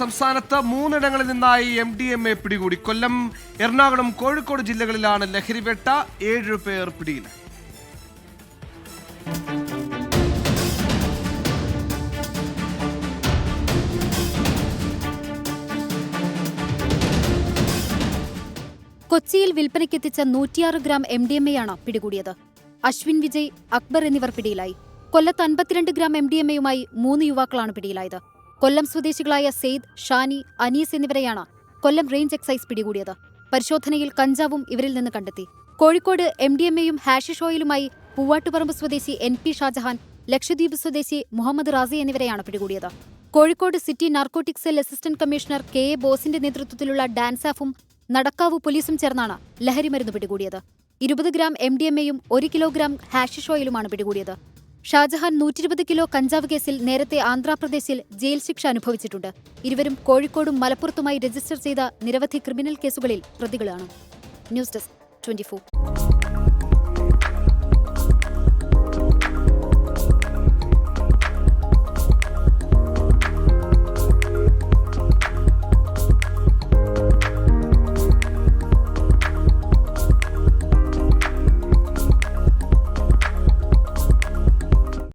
സംസ്ഥാനത്ത് മൂന്നിടങ്ങളിൽ നിന്നായി M D M A പിടികൂടി. കൊല്ലം എറണാകുളം കോഴിക്കോട് ജില്ലകളിലാണ് ലഹരിവേട്ട ഏഴ് പേർ പിടിയിൽ കൊച്ചിയിൽ വിൽപ്പനയ്ക്കെത്തിച്ച നൂറ്റിയാറ് ഗ്രാം എം ഡി എം എയാണ് പിടികൂടിയത്. അശ്വിൻ വിജയ് അക്ബർ എന്നിവർ പിടിയിലായി. കൊല്ലത്ത് അൻപത്തിരണ്ട് ഗ്രാം എം ഡി എം എയുമായി മൂന്ന് യുവാക്കളാണ് പിടിയിലായത്. കൊല്ലം സ്വദേശികളായ സെയ്ദ് ഷാനി അനീസ് എന്നിവരെയാണ് കൊല്ലം റേഞ്ച് എക്സൈസ് പിടികൂടിയത്. പരിശോധനയിൽ കഞ്ചാവും ഇവരിൽ നിന്ന് കണ്ടെത്തി. കോഴിക്കോട് എം ഡി എം എയും ഹാഷിഷ് ഓയിലുമായി പൂവാട്ടുപറമ്പ് സ്വദേശി എൻ പി ഷാജഹാൻ ലക്ഷദ്വീപ് സ്വദേശി മുഹമ്മദ് റാസി എന്നിവരെയാണ് പിടികൂടിയത്. Kozhikode city narcotic cell assistant commissioner K A ബോസിന്റെ നേതൃത്വത്തിലുള്ള ഡാൻസാഫും നടക്കാവ് പോലീസും ചേർന്നാണ് ലഹരിമരുന്ന് പിടികൂടിയത്. ഇരുപത് ഗ്രാം എം ഡി എം എയും ഒരു കിലോഗ്രാം ഹാഷിഷ് ഓയിലുമാണ് പിടികൂടിയത്. ഷാജഹാൻ നൂറ്റിരുപത് കിലോ കഞ്ചാവ് കേസിൽ നേരത്തെ ആന്ധ്രാപ്രദേശിൽ ജയിൽ ശിക്ഷ അനുഭവിച്ചിട്ടുണ്ട്. ഇരുവരും കോഴിക്കോടും മലപ്പുറത്തുമായി രജിസ്റ്റർ ചെയ്ത നിരവധി ക്രിമിനൽ കേസുകളിൽ പ്രതികളാണ്. News desk twenty